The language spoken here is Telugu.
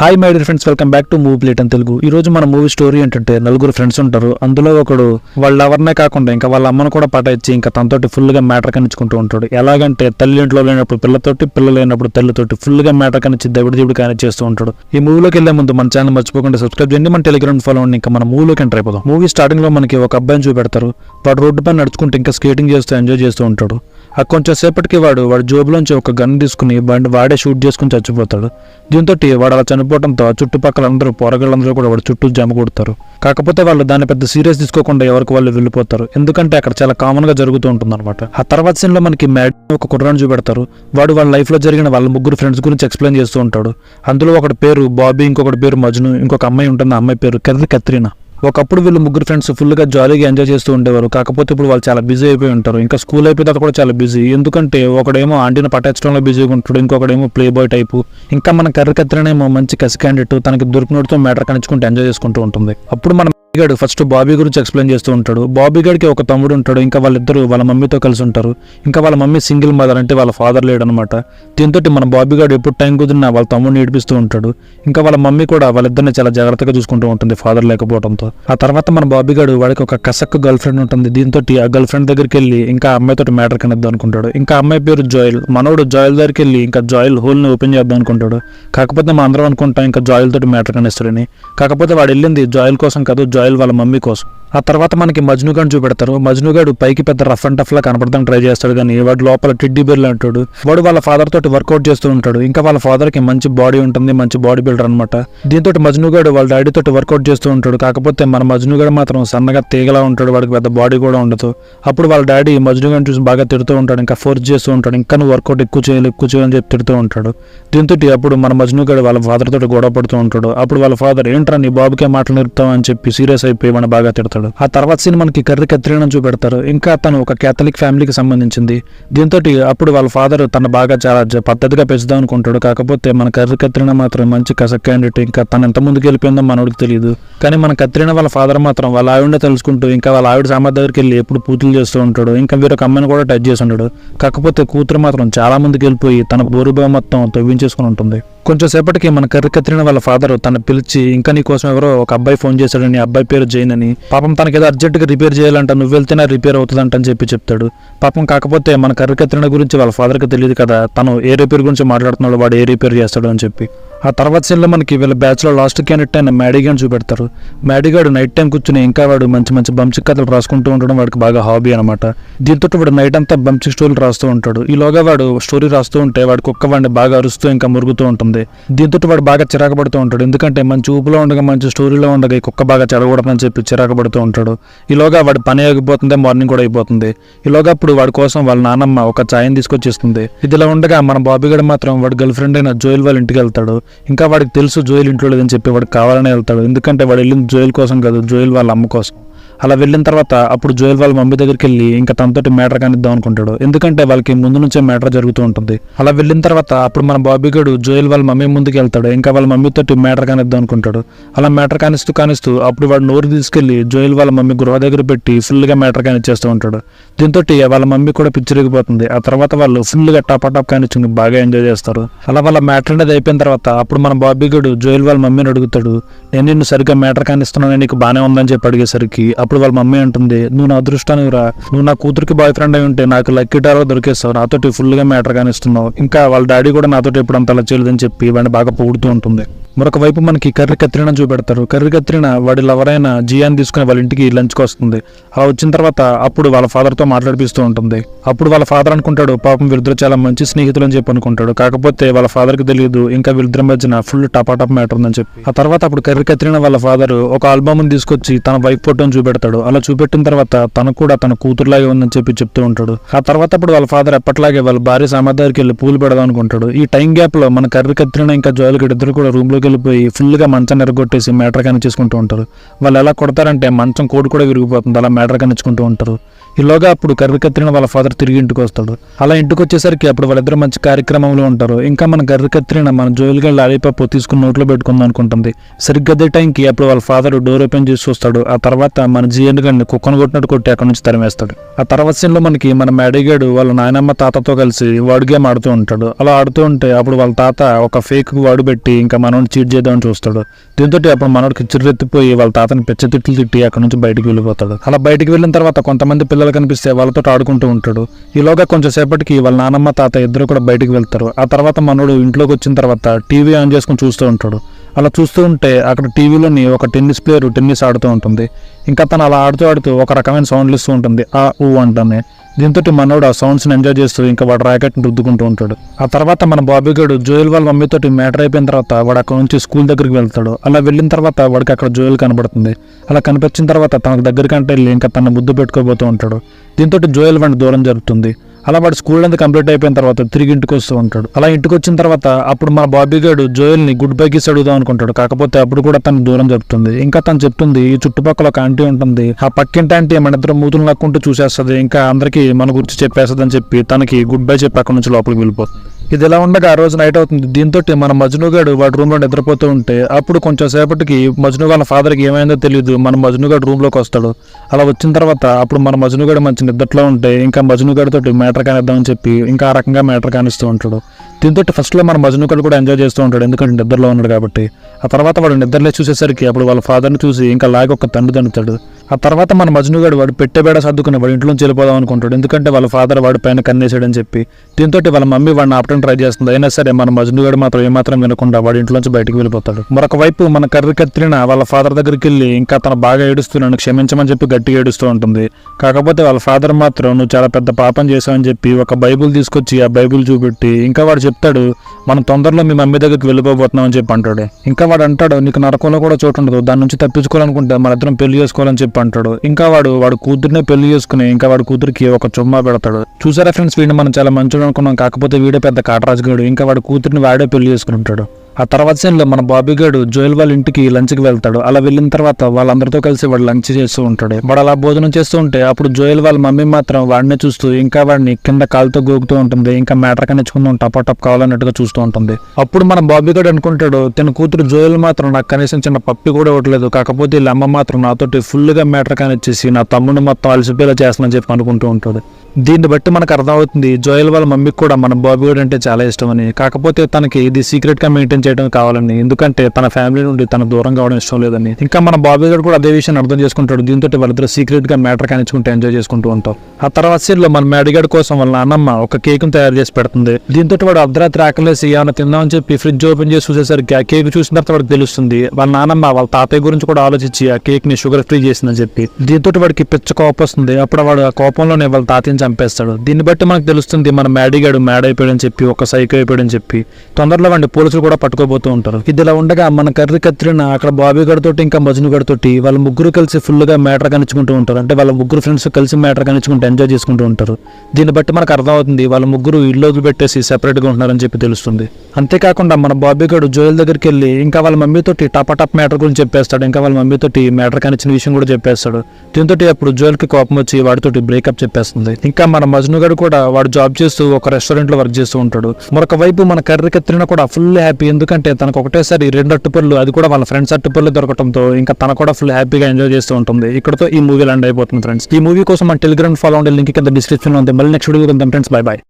Hi my dear friends welcome back to movie plate అని తెలుగు ఈ రోజు మన మూవీ స్టోరీ ఏంటంటే నలుగురు ఫ్రెండ్స్ ఉంటారు. అందులో ఒకడు వాళ్ళ ఎవరినే కాకుండా ఇంకా వాళ్ళ అమ్మను కూడా పటాయించి ఇంకా తనతోటి ఫుల్గా మ్యాటర్ కనిచ్చుకుంటూ ఉంటాడు. ఎలాగంటే తల్లి ఇంట్లో లేనప్పుడు పిల్లతోటి పిల్లలు లేనప్పుడు తల్లితోటి ఫుల్గా మ్యాటర్ కనిచ్చి దవిడి దివిడి కానీ చేస్తూ ఉంటాడు. ఈ మూవీలోకి వెళ్ళే ముందు మన ఛానల్ మర్చిపోకుండా సబ్స్క్రైబ్ చేయండి. మన టెలిగ్రామ్ ఫాలో అండి ఇంకా మన మూవీలోకి ఎంటర్ అయిపోదాం. మూవీ స్టార్టింగ్లో మనకి ఒక అబ్బాయిని చూపెడతారు. వాడు రోడ్డు పైన నడుచుకుంటూ ఇంకా స్కేటింగ్ చేస్తూ ఎంజాయ్ చేస్తూ ఉంటాడు. కొంచెం సేపటికి వాడు వాడు జోబులోంచి ఒక గన్ తీసుకుని బండి వాడే షూట్ చేసుకుని చచ్చిపోతాడు. దీంతో వాడు అలా చనిపోవడంతో చుట్టుపక్కల అందరూ పోరగాళ్ళందరూ కూడా వాడు చుట్టూ జమ కొడతారు. కాకపోతే వాళ్ళు దాన్ని పెద్ద సీరియస్ తీసుకోకుండా ఎవరికి వాళ్ళు వెళ్ళిపోతారు. ఎందుకంటే అక్కడ చాలా కామన్గా జరుగుతూ ఉంటుంది అనమాట ఆ తర్వాత సీన్లో మనకి మ్యాడ్ ఒక కుర్రాన్ని చూపెడతారు. వాడు వాళ్ళ లైఫ్లో జరిగిన వాళ్ళ ముగ్గురు ఫ్రెండ్స్ గురించి ఎక్స్ప్లెయిన్ చేస్తూ ఉంటాడు. అందులో ఒకటి పేరు బాబీ ఇంకొకటి పేరు మజ్ను ఇంకొక అమ్మాయి ఉంటుంది. ఆ అమ్మాయి పేరు కథ కత్రీనా. ఒకప్పుడు వీళ్ళు ముగ్గురు ఫ్రెండ్స్ ఫుల్గా జాలీగా ఎంజాయ్ చేస్తూ ఉండేవారు. కాకపోతే ఇప్పుడు వాళ్ళు చాలా బిజీ అయిపోయి ఉంటారు. ఇంకా స్కూల్ అయిపోయిన తర్వాత కూడా చాలా బిజీ ఎందుకంటే ఒకడేమో ఆంటీని పట్టించడంలో బిజీగా ఉంటాడు. ఇంకొకడేమో ప్లే బాయ్ టైపు ఇంకా మన కర్రకత్తిరనేమో మంచి కసి క్యాండిడేట్ తనకి దొరికినోడితో మ్యాటర్ కనిచుకుంటూ ఎంజాయ్ చేసుకుంటూ ఉంటుంది. అప్పుడు మనం గాడు ఫస్ట్ బాబీ గురించి ఎక్స్ప్లెయిన్ చేస్తూ ఉంటాడు. బాబీ గడికి ఒక తమ్ముడు ఉంటాడు. ఇంకా వాళ్ళిద్దరు వాళ్ళ మమ్మీతో కలిసి ఉంటారు. ఇంకా వాళ్ళ మమ్మీ సింగిల్ మదర్ అంటే వాళ్ళ ఫాదర్ లేడనమాట దీంతో మన బాబీ గాడు ఎప్పుడు టైం కుదిరినా వాళ్ళ తమ్ముడిని ఏడిపిస్తూ ఉంటాడు. ఇంకా వాళ్ళ మమ్మీ కూడా వాళ్ళిద్దరిని చాలా జాగ్రత్తగా చూసుకుంటూ ఉంటుంది ఫాదర్ లేకపోవడంతో. ఆ తర్వాత మన బాబీ గాడు వాడికి ఒక కసక్ గర్ల్ ఫ్రెండ్ ఉంటుంది. దీంతో ఆ గర్ల్ ఫ్రెండ్ దగ్గరికి వెళ్ళి ఇంకా ఆ అమ్మాయితో మ్యాటర్ కనిద్దాం అనుకుంటాడు. ఇంకా అమ్మాయి పేరు జాయిల్. మనోడు జాయిల్ దగ్గరికి వెళ్ళి ఇంకా జాయిల్ హోల్ని ఓపెన్ చేద్దాం అనుకుంటాడు. కాకపోతే మనం అందరం అనుకుంటాం ఇంకా జాయిల్ తోటి మ్యాటర్ కనిస్తాడని. కాకపోతే వాడు వెళ్ళింది జాయిల్ కోసం కాదు జాయిల్ వాళ్ళ మమ్మీ కోసం. ఆ తర్వాత మనకి మజ్నుగాడు చూపెడతారు. మజ్నుగాడు పైకి పెద్ద రఫ్ అండ్ టఫ్ లా కనపడడానికి ట్రై చేస్తాడు కానీ వాడు లోపల టిడ్డీ బిర్లు అంటాడు వాడు. వాళ్ళ ఫాదర్ తోటి వర్కౌట్ చేస్తూ ఉంటాడు. ఇంకా వాళ్ళ ఫాదర్కి మంచి బాడీ ఉంటుంది మంచి బాడీ బిల్డర్ అనమాట దీంతో మజ్నుగాడు వాళ్ళ డాడీ తోటి వర్కౌట్ చేస్తూ ఉంటాడు. కాకపోతే మన మజ్నుగాడు మాత్రం సన్నగా తీగలా ఉంటాడు. వాడికి పెద్ద బాడీ కూడా ఉండదు. అప్పుడు వాళ్ళ డాడీ మజ్నుగాడు చూసి బాగా తిడుతూ ఉంటాడు. ఇంకా ఫోర్స్ చేస్తూ ఉంటాడు. ఇంకా నువ్వు వర్కౌట్ ఎక్కువ చేయాలి ఎక్కువ చేయాలని చెప్పి తిడుతూ ఉంటాడు. దీంతో అప్పుడు మన మజ్నుగాడు వాళ్ళ ఫాదర్ తోటి గొడవ పడుతూ ఉంటాడు. అప్పుడు వాళ్ళ ఫాదర్ ఏంట్రా నీ బాబుకే మాటలు నేర్పుతావు? అని చెప్పి సీరియస్ అయిపోయి మన బాగా తిడతాడు. ఆ తర్వాత సీన్ మనకి కర్రి కత్తిరీన చూపెడతారు. ఇంకా తను ఒక కేథలిక్ ఫ్యామిలీకి సంబంధించింది. దీంతో అప్పుడు వాళ్ళ ఫాదర్ తన బాగా చాలా పద్ధతిగా పెంచుదాం అనుకుంటాడు. కాకపోతే మన కర్రి కత్రిన మాత్రం మంచి కసక్ క్యాండిడేట్ ఇంకా తను ఎంత ముందుకు వెళ్ళిపోయిందో మనోడికి తెలియదు. కానీ మన కత్రిన వాళ్ళ ఫాదర్ మాత్రం వాళ్ళ ఆవిడ తెలుసుకుంటూ ఇంకా వాళ్ళ ఆవిడ సామర్థ్యం దగ్గరికి వెళ్ళి ఎప్పుడు పూతులు చేస్తూ ఉంటాడు. ఇంకా వీరొక అమ్మాయిని కూడా టచ్ చేసి ఉంటాడు కాకపోతే కూతురు మాత్రం చాలా ముందుకు వెళ్ళిపోయి తన బోరుబా మొత్తం తవ్వించేసుకుని ఉంటుంది. కొంచెం సేపటికి మన కర్రీ కత్తిరిన వాళ్ళ ఫాదర్ తను పిలిచి ఇంకా నీ కోసం ఎవరో ఒక అబ్బాయి ఫోన్ చేశాడని అబ్బాయి పేరు జైన్ అని. పాపం తనకి ఏదో అర్జెంట్గా రిపేర్ చేయాలంట నువ్వు వెళ్తేనే రిపేర్ అవుతుందంట అని చెప్పి చెప్తాడు. పాపం కాకపోతే మన కర్రి గురించి వాళ్ళ ఫాదర్కి తెలియదు కదా తను ఏ రిపేర్ గురించి మాట్లాడుతున్నాడు వాడు ఏ రిపేర్ చేస్తాడు అని చెప్పి. ఆ తర్వాత సీన్లో మనకి వీళ్ళ బ్యాచ్లో లాస్ట్ క్యాండిడేట్ అయిన మ్యాడీగాని చూపెడతారు. మ్యాడీగాడు నైట్ టైం కూర్చుని ఇంకా వాడు మంచి మంచి బంచిక్ కథలు రాసుకుంటూ ఉండడం వాడికి బాగా హాబీ అనమాట దీంతో వాడు నైట్ అంతా బంచిక్ స్టోరీలు రాస్తూ ఉంటాడు. ఈలోగా వాడు స్టోరీ రాస్తూ ఉంటే వాడి కుక్క వాడిని బాగా అరుస్తూ ఇంకా మురుగుతూ ఉంటుంది. దీంతో వాడు బాగా చిరాకు పడుతూ ఉంటాడు. ఎందుకంటే మంచి ఊపులో ఉండగా మంచి స్టోరీలో ఉండగా ఈ కుక్క బాగా చెడగూడదని చెప్పి చిరాకు పడుతూ ఉంటాడు. ఈలోగా వాడు పని అయిపోతుంది మార్నింగ్ కూడా అయిపోతుంది. ఈలోగా అప్పుడు వాడి కోసం వాళ్ళ నాన్నమ్మ ఒక ఛాయని తీసుకొచ్చేస్తుంది. ఇదిలా ఉండగా మన బాబీగడ్ మాత్రం వాడు గర్ల్ ఫ్రెండ్ అయిన జోయల్ వాళ్ళ ఇంటికి వెళ్తాడు. ఇంకా వాడికి తెలుసు జోయల్ ఇంట్లో లేదని చెప్పి వాడికి కావాలనే వెళ్తాడు. ఎందుకంటే వాడు వెళ్ళింది జోయల్ కోసం కాదు జోయల్ వాళ్ళ అమ్మ కోసం. అలా వెళ్ళిన తర్వాత అప్పుడు జోయల్ వాళ్ళ మమ్మీ దగ్గరికి వెళ్ళి ఇంకా తనతోటి మ్యాటర్ కానిద్దాం అనుకుంటాడు. ఎందుకంటే వాళ్ళకి ముందు నుంచే మ్యాటర్ జరుగుతూ ఉంటుంది. అలా వెళ్ళిన తర్వాత అప్పుడు మన బాబీ గడు జోయల్ వాళ్ళ మమ్మీ ముందుకు వెళ్తాడు. ఇంకా వాళ్ళ మమ్మీతోటి మ్యాటర్ కానిద్దాం అనుకుంటాడు. అలా మ్యాటర్ కానిస్తూ కానిస్తూ అప్పుడు వాడు నోరు తీసుకెళ్ళి జోయల్ వాళ్ళ మమ్మీ గృహ దగ్గర పెట్టి ఫుల్గా మ్యాటర్ కానిచ్చేస్తూ ఉంటాడు. దీంతో వాళ్ళ మమ్మీ కూడా పిచ్చిరిగిపోతుంది. ఆ తర్వాత వాళ్ళు ఫుల్గా టాప్ టాప్ కానిచ్చుకుని బాగా ఎంజాయ్ చేస్తారు. అలా వాళ్ళ మ్యాటర్ అనేది అయిపోయిన తర్వాత అప్పుడు మన బాబీ గడు జోయల్ వాళ్ళ మమ్మీని అడుగుతాడు నేను నిన్ను సరిగ్గా మ్యాటర్ కానిస్తున్నాను నీకు బాగానే ఉందని చెప్పి అడిగేసరికి అప్పుడు వాళ్ళ మమ్మీ అంటుంది నువ్వు నా అదృష్టానికి రా. నువ్వు నా కూతురికి బాయ్ ఫ్రెండ్ అయి ఉంటే నాకు లక్కీ టారో దొరికేస్తావు నాతోటి ఫుల్గా మ్యాటర్ కానిస్తున్నావు. ఇంకా వాళ్ళ డాడీ కూడా నాతోటి ఎప్పుడు అంత అలా చేయలేదని చెప్పి వాడిని బాగా పొగుడుతూ ఉంటుంది. మరొక వైపు మనకి కర్రీ కత్రిన చూపెడతారు. కర్రీ కత్రిన వాడి లవరైన జియాని తీసుకుని వాళ్ళ ఇంటికి లంచ్కి వస్తుంది. అలా వచ్చిన తర్వాత అప్పుడు వాళ్ళ ఫాదర్తో మాట్లాడిపిస్తూ ఉంటుంది. అప్పుడు వాళ్ళ ఫాదర్ అనుకుంటాడు పాపం వీరిద్దరు చాలా మంచి స్నేహితులు అని చెప్పి అనుకుంటాడు. కాకపోతే వాళ్ళ ఫాదర్కి తెలియదు ఇంకా వీరిద్దరి మధ్యన ఫుల్ టపాటప్ మ్యాటర్ ఉందని చెప్పి. ఆ తర్వాత అప్పుడు కర్రీ కత్రిన వాళ్ళ ఫాదర్ ఒక ఆల్బమ్ తీసుకొచ్చి తన వైఫ్ ఫోటోని పెడతాడు అలా చూపెట్టిన తర్వాత తను కూడా తన కూతురులాగే ఉందని చెప్పి చెప్తూ ఉంటాడు. ఆ తర్వాత అప్పుడు వాళ్ళ ఫాదర్ ఎప్పటిలాగే వాళ్ళ భార్య సామాన్ దగ్గరికి వెళ్ళి పూలు పెడదాం అనుకుంటాడు. ఈ టైం గ్యాప్లో మన కర్రి కత్రిన ఇంకా జోలికి ఇద్దరు కూడా రూమ్లోకి వెళ్ళిపోయి ఫుల్గా మంచం ఎరగొట్టేసి మ్యాటర్ కనిచ్చేసుకుంటూ ఉంటారు. వాళ్ళు ఎలా కొడతారంటే మంచం కోడి కూడా విరిగిపోతుంది. అలా మ్యాటర్ కనిచ్చుకుంటూ ఉంటారు. ఈలోగా అప్పుడు కర్రీ వాళ్ళ ఫాదర్ తిరిగి ఇంటికి వస్తాడు. అలా ఇంటికి వచ్చేసరికి అప్పుడు వాళ్ళిద్దరు మంచి కార్యక్రమంలో ఉంటారు. ఇంకా మన కర్రీ మన జోయిల్ లాలీపాప్ తీసుకుని నోట్లో పెట్టుకుందాం అనుకుంటుంది. సరిగ్గా అదే టైంకి అప్పుడు వాళ్ళ ఫాదర్ డోర్ ఓపెన్ చేసి చూస్తాడు. ఆ తర్వాత మన జిఎన్ గారిని కుక్కను కొట్టినట్టు కొట్టి అక్కడ నుంచి తరిమేస్తాడు. ఆ తర్వాత సీన్లో మనకి మన మేడగాడు వాళ్ళ నాయనమ్మ తాతతో కలిసి వాడు గేమ్ ఆడుతూ ఉంటాడు. అలా ఆడుతూ ఉంటే అప్పుడు వాళ్ళ తాత ఒక ఫేక్ వాడు పెట్టి ఇంకా మనోడిని చీట్ చేద్దామని చూస్తాడు. దీంతో అప్పుడు మనోడికి చిర్రెత్తిపోయి వాళ్ళ తాతని పెచ్చ తిట్లు తిట్టి అక్కడి నుంచి బయటికి వెళ్ళిపోతాడు. అలా బయటికి వెళ్ళిన తర్వాత కొంతమంది పిల్లలు కనిపిస్తే వాళ్ళతో ఆడుకుంటూ ఉంటాడు. ఈలోగా కొంచెం సేపటికి వాళ్ళ నానమ్మ తాత ఇద్దరు కూడా బయటకు వెళ్తారు. ఆ తర్వాత మనోడు ఇంట్లోకి వచ్చిన తర్వాత టీవీ ఆన్ చేసుకుని చూస్తూ ఉంటాడు. అలా చూస్తూ ఉంటే అక్కడ టీవీలోని ఒక టెన్నిస్ ప్లేయర్ టెన్నిస్ ఆడుతూ ఉంటుంది. ఇంకా తను అలా ఆడుతూ ఆడుతూ ఒక రకమైన సౌండ్లు ఇస్తూ ఉంటుంది. ఆ ఊ అంటానే. దీంతో మనోడు ఆ సౌండ్స్ని ఎంజాయ్ చేస్తూ ఇంకా వాడు ర్యాకెట్ని రుద్దుకుంటూ ఉంటాడు. ఆ తర్వాత మన బాబీగాడు జోయల్ వాళ్ళ మమ్మీతోటి మ్యాటర్ అయిపోయిన తర్వాత వాడు అక్కడ నుంచి స్కూల్ దగ్గరికి వెళ్తాడు. అలా వెళ్ళిన తర్వాత వాడికి అక్కడ జోయల్ కనబడుతుంది. అలా కనిపించిన తర్వాత తనకు దగ్గరికంటే వెళ్ళి ఇంకా తన ముద్దు పెట్టుకోబోతూ ఉంటాడు. దీంతో జోయల్ వాడిని దూరం జరుగుతుంది అలా వాడు స్కూల్ అంతా కంప్లీట్ అయిపోయిన తర్వాత తిరిగి ఇంటికి వస్తూ ఉంటాడు. అలా ఇంటికి వచ్చిన తర్వాత అప్పుడు మన బాబీ గారు గుడ్ బై కిస్ అడుగుదాం అనుకుంటాడు. కాకపోతే అప్పుడు కూడా తను దూరం చెప్తుంది ఇంకా తను చెప్తుంది ఈ చుట్టుపక్కల ఒక ఆంటీ ఉంటుంది. ఆ పక్కింటి ఆంటీ మన ఇద్దరు మూతులు నక్కుంటూ చూసేస్తుంది. ఇంకా అందరికీ మన గురించి చెప్పేస్తుంది అని చెప్పి తనకి గుడ్ బై చెప్పి అక్కడ నుంచి లోపలికి వెళ్ళిపోతుంది. ఇది ఇలా ఉండగా ఆ రోజు నైట్ అవుతుంది. దీంతో మన మజ్ను వాడు వాడి రూమ్లో నిద్రపోతూ ఉంటే అప్పుడు కొంచెం సేపటికి మజ్ను వాళ్ళ ఫాదర్కి ఏమైందో తెలియదు మన మజ్ను రూమ్లోకి వస్తాడు. అలా వచ్చిన తర్వాత అప్పుడు మన మజ్ను మంచి నిద్రలో ఉంటే ఇంకా మజ్ను మ్యాటర్ కానిద్దామని చెప్పి ఇంకా ఆ రకంగా మ్యాటర్ కానిస్తూ ఉంటాడు. దీంతో ఫస్ట్లో మన మజ్ను కూడా ఎంజాయ్ చేస్తూ ఉంటాడు. ఎందుకంటే నిద్రలో ఉన్నాడు కాబట్టి. ఆ తర్వాత వాడు నిద్రలే చూసేసరికి అప్పుడు వాళ్ళ ఫాదర్ని చూసి ఇంకా లాగి ఒక తండ్రి తండుతాడు ఆ తర్వాత మన మజ్నుగాడు వాడు పెట్టేబేడ సర్దుకుని వాడి ఇంట్లో నుంచి వెళ్ళిపోదాం అనుకుంటాడు. ఎందుకంటే వాళ్ళ ఫాదర్ వాడి పైన కన్నేసాడని చెప్పి. దీంతో వాళ్ళ మమ్మీ వాడిని ఆపడం ట్రై చేస్తుంది. అయినా సరే మన మజ్నుగాడు మాత్రం ఏమాత్రం వినకుండా వాడి ఇంట్లోంచి బయటికి వెళ్ళిపోతాడు. మరొక వైపు మన కర్రి కత్తిరిన వాళ్ళ ఫాదర్ దగ్గరికి వెళ్ళి ఇంకా తన బాగా ఏడుస్తున్నాను క్షమించమని చెప్పి గట్టిగా ఏడుస్తూ ఉంటుంది. కాకపోతే వాళ్ళ ఫాదర్ మాత్రం నువ్వు చాలా పెద్ద పాపం చేశావని చెప్పి ఒక బైబుల్ తీసుకొచ్చి ఆ బైబుల్ చూపెట్టి ఇంకా వాడు చెప్తాడు మనం తొందరలో మీ మమ్మీ దగ్గరికి వెళ్ళిపోబోతున్నాం అని చెప్పి అంటాడు. ఇంకా వాడు అంటాడు నీకు నరకంలో కూడా చోటు ఉండదు దాని నుంచి తప్పించుకోవాలనుకుంటే మన ఇద్దరం పెళ్ళి చేసుకోవాలని చెప్పి అంటాడు. ఇంకా వాడు వాడు కూతురునే పెళ్ళి చేసుకుని ఇంకా వాడు కూతురికి ఒక చుమ్మా పెడతాడు. చూసారా ఫ్రెండ్స్ వీడిని మనం చాలా మంచిగా అనుకున్నాం కాకపోతే వీడే పెద్ద కాటరాజుగాడు. ఇంకా వాడు కూతురిని వాడే పెళ్ళి చేసుకుని ఉంటాడు. ఆ తర్వాత సీన్లో మన బాబీగాడు జోయల్ వాళ్ళ ఇంటికి లంచ్కి వెళ్తాడు. అలా వెళ్ళిన తర్వాత వాళ్ళందరితో కలిసి వాడు లంచ్ చేస్తూ ఉంటాడు. వాడు అలా భోజనం చేస్తూ ఉంటే అప్పుడు జోయల్ వాళ్ళ మమ్మీ మాత్రం వాడిని చూస్తూ ఇంకా వాడిని కింద కాలుతో గోకుతూ ఉంటుంది. ఇంకా మ్యాటర్ కనిచ్చుకుందాం టపా టప్ కావాలన్నట్టుగా చూస్తూ ఉంటుంది. అప్పుడు మన బాబీగాడు అనుకుంటాడు తన కూతురు జోయల్ మాత్రం నాకు కనీసం చిన్న పప్పి కూడా ఇవ్వట్లేదు. కాకపోతే వీళ్ళ అమ్మ మాత్రం నాతోటి ఫుల్గా మ్యాటర్ కానిచ్చేసి నా తమ్ముడిని మొత్తం అలసిపోయేలా చేస్తానని చెప్పి అనుకుంటూ ఉంటాడు. దీన్ని బట్టి మనకు అర్థమవుతుంది జోయల్ వాళ్ళ మమ్మీకి కూడా మన బాబీగాడు అంటే చాలా ఇష్టం అని కాకపోతే తనకి ఇది సీక్రెట్గా మెయింటైన్ చేయడం కావాలని. ఎందుకంటే తన ఫ్యామిలీ నుండి తన దూరం కావడం ఇష్టం లేదని. ఇంకా మన బాబీ గారు కూడా అదే విషయాన్ని అర్థం చేసుకుంటాడు. దీంతో వాళ్ళిద్దరు సీక్రెట్గా మ్యాటర్ కానిచ్చుకుంటూ ఎంజాయ్ చేసుకుంటూ ఉంటాం. ఆ తర్వాత సీన్లో మన మేడిగాడి కోసం వాళ్ళ నాన్నమ్మ ఒక కేక్ తయారు చేసి పెడుతుంది. దీంతో వాడు అర్ధరాత్రి ఆకలేసి ఏమైనా తిందామని చెప్పి ఫ్రిడ్జ్ ఓపెన్ చేసి చూసేసరికి ఆ కేక్ చూసిన తర్వాత వాడికి తెలుస్తుంది. వాళ్ళ నాన్నమ్మ వాళ్ళ తాతయ్య గురించి కూడా ఆలోచించి ఆ కేక్ని షుగర్ ఫ్రీ చేసిందని చెప్పి. దీంతో వాడికి పిచ్చ కోపం వస్తుంది. అప్పుడు వాడు ఆ కోపంలోనే వాళ్ళ తాతయ్యని చంపేస్తాడు. దీన్ని బట్టి మనకు తెలుస్తుంది మన మ్యాడీగాడు మ్యాడ్ అయిపోయాడని చెప్పి ఒక సైకో అయిపోయాడని చెప్పి. తొందరలో వాడిని పోలీసులు కూడా పట్టుకోబోతూ ఉంటారు. ఇదిలా ఉండగా మన కర్రి కత్తిరిన అక్కడ బాబీ గడితోటి ఇంకా మజ్ను గడితోటి వాళ్ళ ముగ్గురు కలిసి ఫుల్గా మ్యాటర్ కనిచ్చుకుంటూ ఉంటారు. అంటే వాళ్ళ ముగ్గురు ఫ్రెండ్స్ కలిసి మ్యాటర్ కనిచ్చుకుంటూ ఎంజాయ్ చేసుకుంటూ ఉంటారు. దీన్ని బట్టి మనకు అర్థమవుతుంది వాళ్ళ ముగ్గురు ఇల్లు వదిలిపెట్టేసి సెపరేట్గా ఉంటున్నారని చెప్పి తెలుస్తుంది. అంతేకాకుండా మన బాబీ గడు జోయల్ దగ్గరికి వెళ్ళి ఇంకా వాళ్ళ మమ్మీతోటి టప్ టప్ మ్యాటర్ గురించి చెప్పేస్తాడు. ఇంకా వాళ్ళ మమ్మీతోటి మ్యాటర్ కనిచ్చిన విషయం కూడా చెప్పేస్తాడు. దీంతో అప్పుడు జోయల్కి కోపం వచ్చి వాడితోటి బ్రేకప్ చెప్పేస్తుంది. ఇంకా మన మజ్ను గడు కూడా వాడు జాబ్ చేస్తూ ఒక రెస్టారెంట్లో వర్క్ చేస్తూ ఉంటాడు. మరొక వైపు మన కర్రీ కత్తిరిన కూడా ఫుల్ హ్యాపీ ఎందుకంటే తనకు ఒకటేసారి రెండు అట్టుపళ్ళు అది కూడా వాళ్ళ ఫ్రెండ్స్ అట్టుపళ్ళు దొరకడంతో ఇంకా తన కూడా ఫుల్ హ్యాపీగా ఎంజాయ్ చేస్తూ ఉంటుంది. ఇక్కడతో ఈ మూవీ ల్యాండ్ అయిపోతుంది ఫ్రెండ్స్ ఈ మూవీ కోసం మన టెలిగ్రామ్ ఫాలో ఉండే లింక్ కింద డిస్క్రిప్షన్ ఉంది. మళ్ళీ next video friends bye bye